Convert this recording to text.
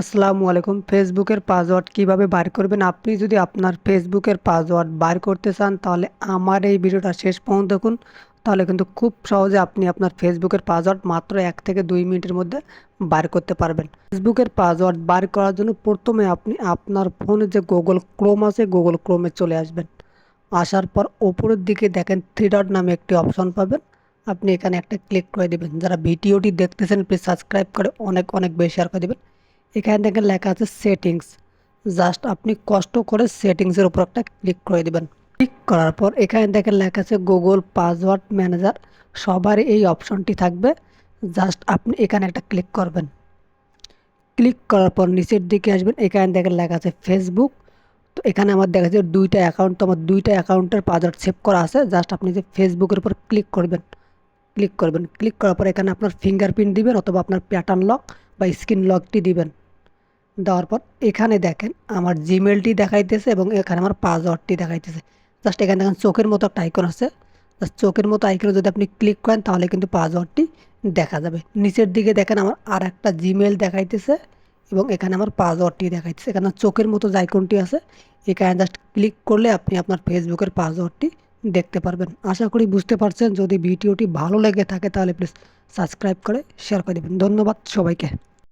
আসসালামু আলাইকুম। ফেসবুকের পাসওয়ার্ড কীভাবে বার করবেন? আপনি যদি আপনার ফেসবুকের পাসওয়ার্ড বার করতে চান, তাহলে আমার এই ভিডিওটা শেষ পর্যন্ত দেখুন। তাহলে কিন্তু খুব সহজে আপনি আপনার ফেসবুকের পাসওয়ার্ড মাত্র এক থেকে দুই মিনিটের মধ্যে বার করতে পারবেন। ফেসবুকের পাসওয়ার্ড বার করার জন্য প্রথমে আপনি আপনার ফোনে যে গুগল ক্রোম আছে গুগল ক্রোমে চলে আসবেন। আসার পর ওপরের দিকে দেখেন থ্রি ডট নামে একটি অপশন পাবেন। আপনি এখানে একটা ক্লিক করে দেবেন। যারা ভিডিওটি দেখতেছেন প্লিজ সাবস্ক্রাইব করে অনেক অনেক বেশি শেয়ার করে দেবেন। এখানে দেখেন লেখা আছে সেটিংস জাস্ট আপনি কষ্ট করে সেটিংসের উপর একটা ক্লিক করে দেবেন। ক্লিক করার পর এখানে দেখেন লেখা আছে গুগল পাসওয়ার্ড ম্যানেজার সবার এই অপশনটি থাকবে। জাস্ট আপনি এখানে একটা ক্লিক করবেন। ক্লিক করার পর নিচের দিকে আসবেন। এখানে দেখেন লেখা আছে ফেসবুক তো এখানে আমার দেখা যাচ্ছে দুইটা অ্যাকাউন্ট তো আমার দুইটা অ্যাকাউন্টের পাসওয়ার্ড সেভ করা আছে। জাস্ট আপনি যে ফেসবুকের উপর ক্লিক করবেন। ক্লিক করবেন। ক্লিক করার পর এখানে আপনার ফিঙ্গারপ্রিন্ট দিবেন অথবা আপনার প্যাটার্ন লক বা স্ক্রিন লকটি দিবেন। দেওয়ার পর এখানে দেখেন আমার জিমেলটি দেখাইতেছে এবং এখানে আমার পাসওয়ার্ডটি দেখাইতেছে। জাস্ট এখানে দেখেন চোখের মতো একটা আইকন আছে। জাস্ট চোখের মতো আইকনে যদি আপনি ক্লিক করেন তাহলে কিন্তু পাসওয়ার্ডটি দেখা যাবে। নিচের দিকে দেখেন আমার আর একটা জিমেল দেখাইতেছে এবং এখানে আমার পাসওয়ার্ডটি দেখাইতেছে। এখানে চোখের মতো যে আইকনটি আছে, এখানে জাস্ট ক্লিক করলে আপনি আপনার ফেসবুকের পাসওয়ার্ডটি দেখতে পারবেন। আশা করি বুঝতে পারছেন। যদি ভিডিওটি ভালো লেগে থাকে তাহলে প্লিজ সাবস্ক্রাইব করে শেয়ার করে দেবেন। ধন্যবাদ সবাইকে।